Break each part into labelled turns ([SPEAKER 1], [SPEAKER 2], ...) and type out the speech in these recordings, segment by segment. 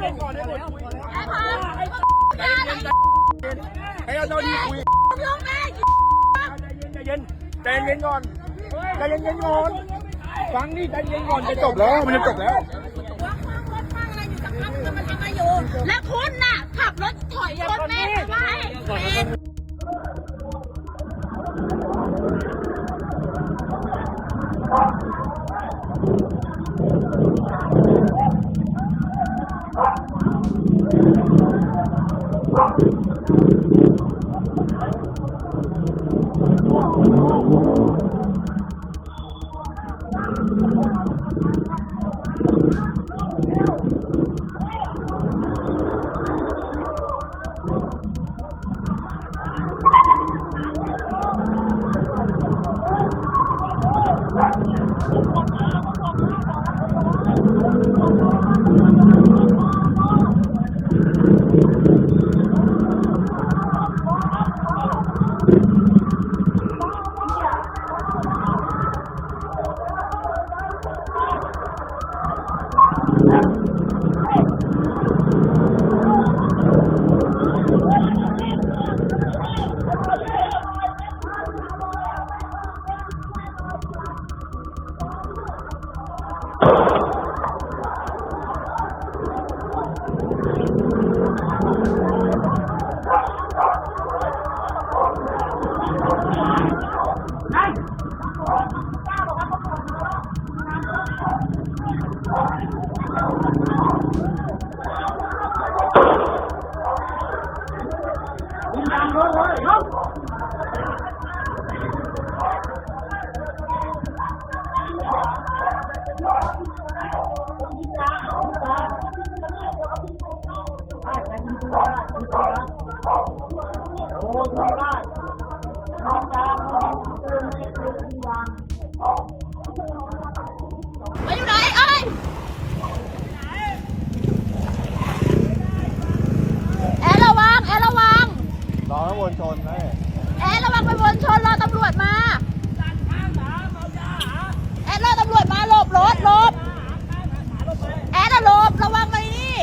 [SPEAKER 1] ให้เราเจ้าดีคุย
[SPEAKER 2] ลงแม่
[SPEAKER 1] ใจเย็นใจเย็นก่อนใจเย็นก่อนฟังนี่ใจเย็นก่อนจะจบแล้วมันจะจบแล้ว
[SPEAKER 2] แล้วคุณ ไปอยู่ไหนเอ้ยแอร์ระวัง แอร์ระวัง
[SPEAKER 1] รอแล้ววนชนนะ
[SPEAKER 2] แอร์ระวังไปวนชนรอตำรวจมา แอร์รอตำรวจมาหลบรถหลบ แอร์น่ะหลบระวังไปนี่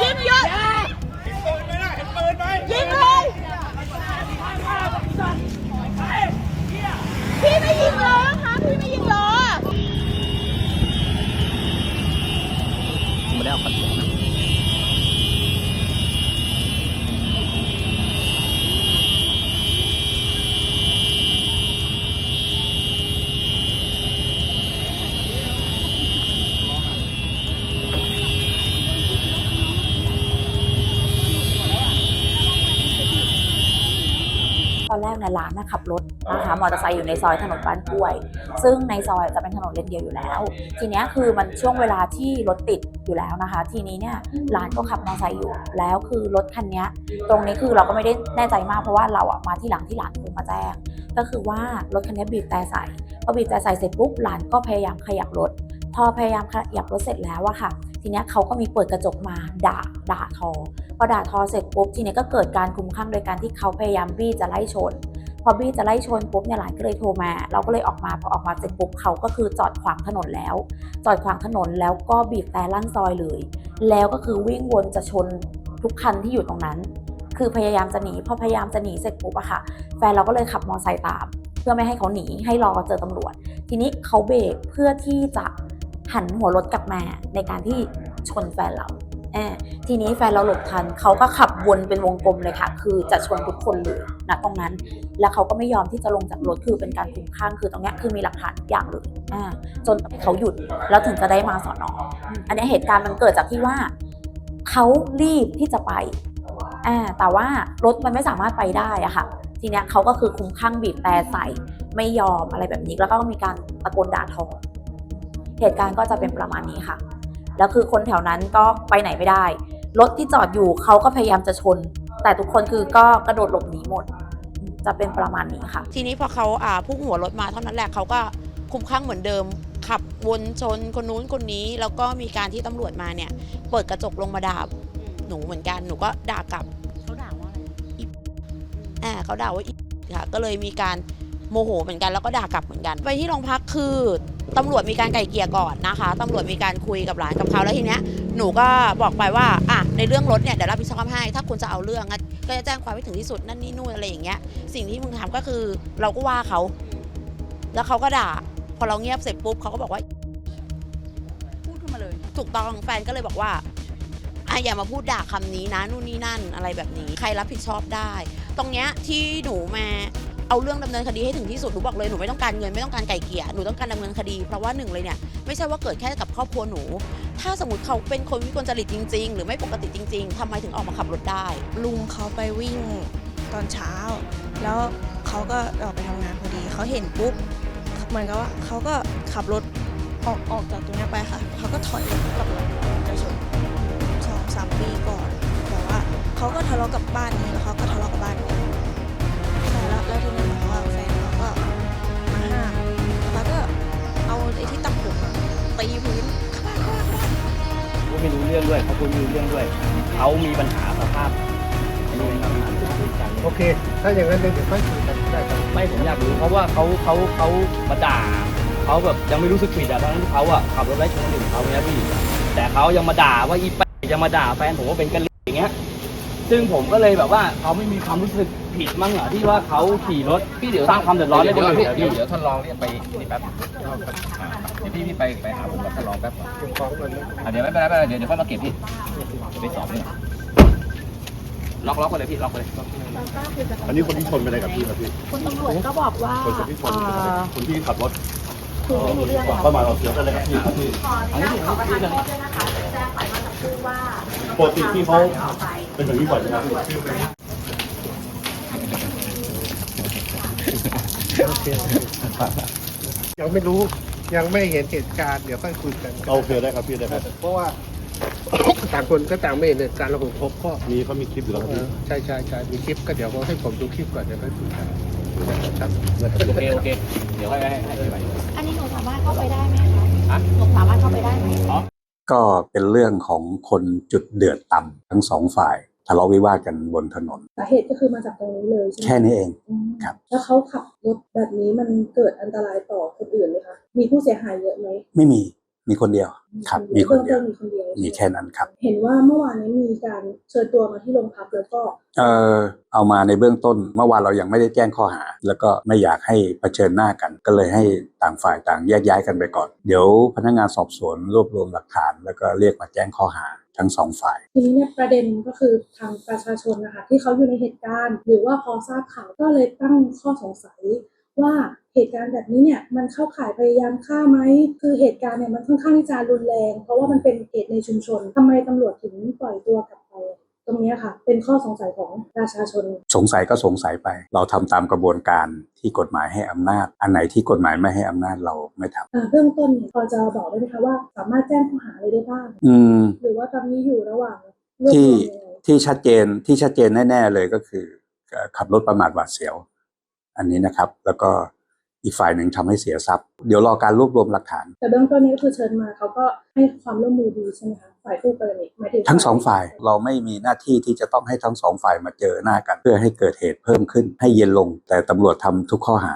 [SPEAKER 2] ยิ งยิงเยอะ
[SPEAKER 1] ปืนไหมล่ะเห็นปืนไหม
[SPEAKER 2] ยิงเลยพี่ไม่ยิงล้อคะพี่ไม่ยิงล้อ
[SPEAKER 1] ไม่ได้เอาคัน
[SPEAKER 3] ตอนแรกเนี่ยร้านนะขับรถนะคะมอเตอร์ไซค์อยู่ในซอยถนนบ้านกล้วย ซึ่งในซอยจะเป็นถนนเลนเดียวอยู่แล้ว ทีเนี้ยคือมันช่วงเวลาที่รถติดอยู่แล้วนะคะ ทีนี้เนี่ยร้านก็ขับมอเตอร์ไซค์อยู่แล้วคือรถคันเนี้ยตรงนี้คือเราก็ไม่ได้แน่ใจมากเพราะว่าเราอะมาที่หลังที่หลานโทรมาแจ้งก็คือว่ารถคันนี้บีบแต่ใส่พอบีบแต่ใส่เสร็จปุ๊บหลานก็พยายามขยับรถ พอพยายามขยับรถเสร็จแล้วอะค่ะ ทีเนี้ยเขาก็มีเปิดกระจกมาด่าด่าทอพอด่าทอเสร็จปุ๊บทีเนี้ยก็เกิดการคลุมคลั่งโดยการที่เขาพยายามบี้จะไล่ชน พอบี้จะไล่ชนปุ๊บเนี่ยหลานก็เลยโทรมา เราก็เลยออกมาพอออกมาเสร็จปุ๊บเขาก็คือจอดขวางถนนแล้ว จอดขวางถนนแล้วก็บีบแต่ลั่นซอยเลย แล้วก็คือวิ่งวนจะชนทุกคันที่อยู่ตรงนั้น คือพยายามจะหนีพอพยายามจะหนีเสร็จปุ๊บอะค่ะ แฟนเราก็เลยขับมอเตอร์ไซค์ตาม เพื่อไม่ให้เขาหนีให้รอเจอตำรวจ ทีนี้เขาเบรกเพื่อที่จะหันหัวรถกลับมาในการที่ชนแฟนเราแอทีนี้แฟนเราหลบทันเขาก็ขับวนเป็นวงกลมเลยค่ะ คือจะชนทุกคนเลยนะตรงนั้น แล้วเขาก็ไม่ยอมที่จะลงจากรถคือเป็นการคุ้มข้างคือตรงเนี้ยคือมีหลักฐานทุกอย่างเลยอ่าจนเขาหยุดแล้วถึงจะได้มาสอนออืมอันนี้เหตุการณ์มันเกิดจากที่ว่าเขารีบที่จะไปอ่าแต่ว่ารถมันไม่สามารถไปได้อะค่ะ ทีเนี้ยเขาก็คือคุ้มข้างบีบแต่ใส่ไม่ยอมอะไรแบบนี้แล้วก็มีการตะโกนด่าทอเหตุการณ์ก็จะเป็นประมาณนี้ค่ะ แล้วคือคนแถวนั้นก็ไปไหนไม่ได้ รถที่จอดอยู่เขาก็พยายามจะชน แต่ทุกคนคือก็กระโดดหลบหนีหมด จะเป็นประมาณนี้ค่ะ
[SPEAKER 4] ทีนี้พอเขาอ่าพุ่งหัวรถมาเท่านั้นแหละเขาก็คลุมข้างเหมือนเดิม ขับวนชนคนนู้นคนนี้ แล้วก็มีการที่ตำรวจมาเนี่ย เปิดกระจกลงมาด่าหนูเหมือนกันหนูก็ด่ากลับ
[SPEAKER 3] เขาด่าว่าอะไร
[SPEAKER 4] อ่าเขาด่าว่าอีค่ะก็เลยมีการ โมโหเหมือนกันแล้วก็ด่ากลับเหมือนกัน ไปที่โรงพักคือตำรวจมีการไกล่เกลี่ยก่อนนะคะตำรวจมีการคุยกับหลานกับเขาแล้วทีเนี้ยหนูก็บอกไปว่าอะในเรื่องรถเนี่ยเดี๋ยวรับผิดชอบให้ ถ้าคุณจะเอาเรื่องงั้นก็จะแจ้งความให้ถึงที่สุดนั่นนี่นู่นอะไรอย่างเงี้ยสิ่งที่มึงทำก็คือเราก็ว่าเขา แล้วเขาก็ด่า พอเราเงียบเสร็จปุ๊บเขาก็บอกว่า
[SPEAKER 3] พูดขึ้นมาเลย
[SPEAKER 4] ถูกต้องแฟนก็เลยบอกว่าอะอย่ามาพูดด่าคำนี้นะนู่นนี่นั่นอะไรแบบนี้ ใครรับผิดชอบได้ ตรงเนี้ยที่หนูมา เอาเรื่องดำเนินคดีให้ถึงที่สุดหนูบอกเลยหนูไม่ต้องการเงินไม่ต้องการไก่เกลี่ยหนูต้องการดำเนินคดีเพราะว่าหนึ่งเลยเนี่ยไม่ใช่ว่าเกิดแค่กับครอบครัวหนู ถ้าสมมติเขาเป็นคนวิกลจริตจริง ๆ หรือไม่ปกติจริง ๆทำไมถึงออกมาขับรถได้
[SPEAKER 5] ลุงเขาไปวิ่งตอนเช้า แล้วเขาก็ออกไปทำงานพอดี เขาเห็นปุ๊บเหมือนกับว่าเขาก็ขับรถออกออกจากตรงเนี้ยไปค่ะ เขาก็ถอยรถกลับรถจะชนสองสามปีก่อนแต่ว่าเขาก็ทะเลาะกับบ้านนี้แล้วเขาก็ทะเลาะ ที่ตักผมตีพื้นเข้าบ้านเข้าบ้านเขา
[SPEAKER 6] ไม่รู้เรื่องด้วยเขาพูดไม่รู้เรื่องด้วย เขามีปัญหาสภาพนนี้ครับ
[SPEAKER 7] โอเค ถ้าอย่างนั้นเดี๋ยวค่อยคุยกันได้ครับ
[SPEAKER 6] ไม่ผมอยากรู้เพราะว่าเขาเขาเขามาด่าเขาแบบยังไม่รู้สึกผิดอะทั้งที่เขาอะขับรถไล่ชนคนอื่นเขาเนี่ยพี่ แต่เขายังมาด่าว่าอีแปะยังมาด่าแฟนผมว่าเป็นกะหรี่อย่างเงี้ย ซึ่งผมก็เลยแบบว่าเขาไม่มีความรู้สึก ผิดมั้งเหรอที่ว่าเขาขี่รถพี่เดี๋ยวสร้างความเดือดร้อนให้คนอื่นอะพี่
[SPEAKER 8] เดี๋ยวท่านรองเรียกไปนี่แป๊บเดี๋ยวพี่พี่ไปไปหาผมกับท่านรองแป๊บก่อน
[SPEAKER 7] ฟ้องกันนะ
[SPEAKER 8] อะเดี๋ยวไม่เป็นไรไม่เป็นไรเดี๋ยวเดี๋ยวค่อยมาเก็บพี่ไปสอบเนี่ยล็อกล็อกไปเลยพี่ล็อกไปเลย
[SPEAKER 1] อันนี้คนที่ชนไปเลยกับพี่ครับพี่
[SPEAKER 3] คุณตำรวจก็บอกว่า
[SPEAKER 1] คนที่ชน
[SPEAKER 3] เอ่อ
[SPEAKER 1] คนที่ขับรถ
[SPEAKER 3] คือไม่มีเรื่องอะไร
[SPEAKER 1] เข้ามาเราเสียกันเลยครับพี่ครับพี่
[SPEAKER 3] ขออนุญาตขอประทานโทษด้วยนะคะแจ้งไปเมื่อสักครู่ว่า
[SPEAKER 1] ปกติพี่เขาเป็นแบบนี้บ่อยไหมครับ พี่
[SPEAKER 7] ยังไม่รู้ยังไม่เห็นเหตุการณ์เดี๋ยวค่อยคุยกัน
[SPEAKER 1] โอเคได้ครับพี่ได้ครับ
[SPEAKER 7] เพราะว่าต่างคนก็ต่างไม่เห็นเหตุการณ์เราผมพบก็
[SPEAKER 1] มีเขามีคลิปอยู่แล้วครับ
[SPEAKER 7] เอ
[SPEAKER 1] พี่
[SPEAKER 7] อใช่ใช่ใช่มีคลิปก็เดี๋ยวเขาให้ผมดูคลิปก่อนเดี๋ยวค่อยคุยกันครับ
[SPEAKER 8] โอเคโอเคเดี๋ยวให้ให้ให้ไป
[SPEAKER 3] อันนี้หนูสามารถเข้าไปได้ไหมคะ
[SPEAKER 8] ฮะ
[SPEAKER 3] หนูสามารถเข้าไปได้ไหม
[SPEAKER 9] ก็เป็นเรื่องของคนจุดเดือดต่ำทั้งสองฝ่ายทะเลาะวิวาทกันบนถนน
[SPEAKER 10] สาเหตุก็คือมาจากตรงนี้เลยใช่ไหม
[SPEAKER 9] แค่นี้เอง
[SPEAKER 10] อืม
[SPEAKER 9] ครับ
[SPEAKER 10] แล้วเขาขับรถแบบนี้มันเกิดอันตรายต่อคนอื่นไหมคะมีผู้เสียหายเยอะไหม
[SPEAKER 9] ไม่มีมีคนเดียวครับ มีคนเดียว
[SPEAKER 10] บื้องต้มีคนเดียว
[SPEAKER 9] มีแค่นั้นครับ
[SPEAKER 10] เห็นว่าเมื่อวานนี้มีการเชิญตัวมาที่โรงพักแล้วก็
[SPEAKER 9] เอ่อเอามาในเบื้องต้นเมื่อวานเรายังไม่ได้แจ้งข้อหา แล้วก็ไม่อยากให้เผชิญหน้ากัน ก็เลยให้ต่างฝ่ายต่างแยกย้ายกันไปก่อน เดี๋ยวพนักงานสอบสวนรวบรวมหลักฐาน แล้วก็เรียกมาแจ้งข้อหา ทั้งสองฝ่าย
[SPEAKER 10] ทีนี้เนี่ยประเด็นก็คือทางประชาชนนะคะที่เขาอยู่ในเหตุการณ์ หรือว่าพอทราบข่าวก็เลยตั้งข้อสงสัยว่าเหตุการณ์แบบนี้เนี่ยมันเข้าข่ายพยายามฆ่าไหมคือเหตุการณ์เนี่ยมันค่อนข้างที่จะรุนแรง เพราะว่ามันเป็นเหตุในชุมชนทำไมตำรวจถึงปล่อยตัวกลับไป ตรงเนี้ยค่ะ เป็นข้อสงสัยของประชาชน
[SPEAKER 9] สงสัยก็สงสัยไป เราทำตามกระบวนการที่กฎหมายให้อำนาจ อันไหนที่กฎหมายไม่ให้อำนาจเราไม่ทำ
[SPEAKER 10] อ่าเบื้องต้นเนี่ยพอจะบอกได้ไหมคะว่า สามารถแจ้งข้อหาอะไรได้บ้าง
[SPEAKER 9] อืม
[SPEAKER 10] หรือว่าตอนนี้อยู่ระหว่างรวบร
[SPEAKER 9] ที่
[SPEAKER 10] วมยังไง
[SPEAKER 9] ที่ชัดเจนที่ชัดเจนแน่ ๆ เลยก็คือเอ่อขับรถประมาทหวาดเสียว อันนี้นะครับ แล้วก็อีกฝ่ายหนึ่งทำให้เสียทรัพย์ เดี๋ยวรอการรวบรวมหลักฐาน
[SPEAKER 10] แต่เบื้องต้นนี้ก็คือเชิญมาเขาก็ให้ความร่วมมือดีใช่ไหมคะ ฝ่ายคู่กรณีหมายถึง
[SPEAKER 9] ทั้งสองฝ่ายเราไม่มีหน้าที่ที่จะต้องให้ทั้งสองฝ่ายมาเจอหน้ากัน เพื่อให้เกิดเหตุเพิ่มขึ้นให้เย็นลง แต่ตำรวจทำทุกข้อหา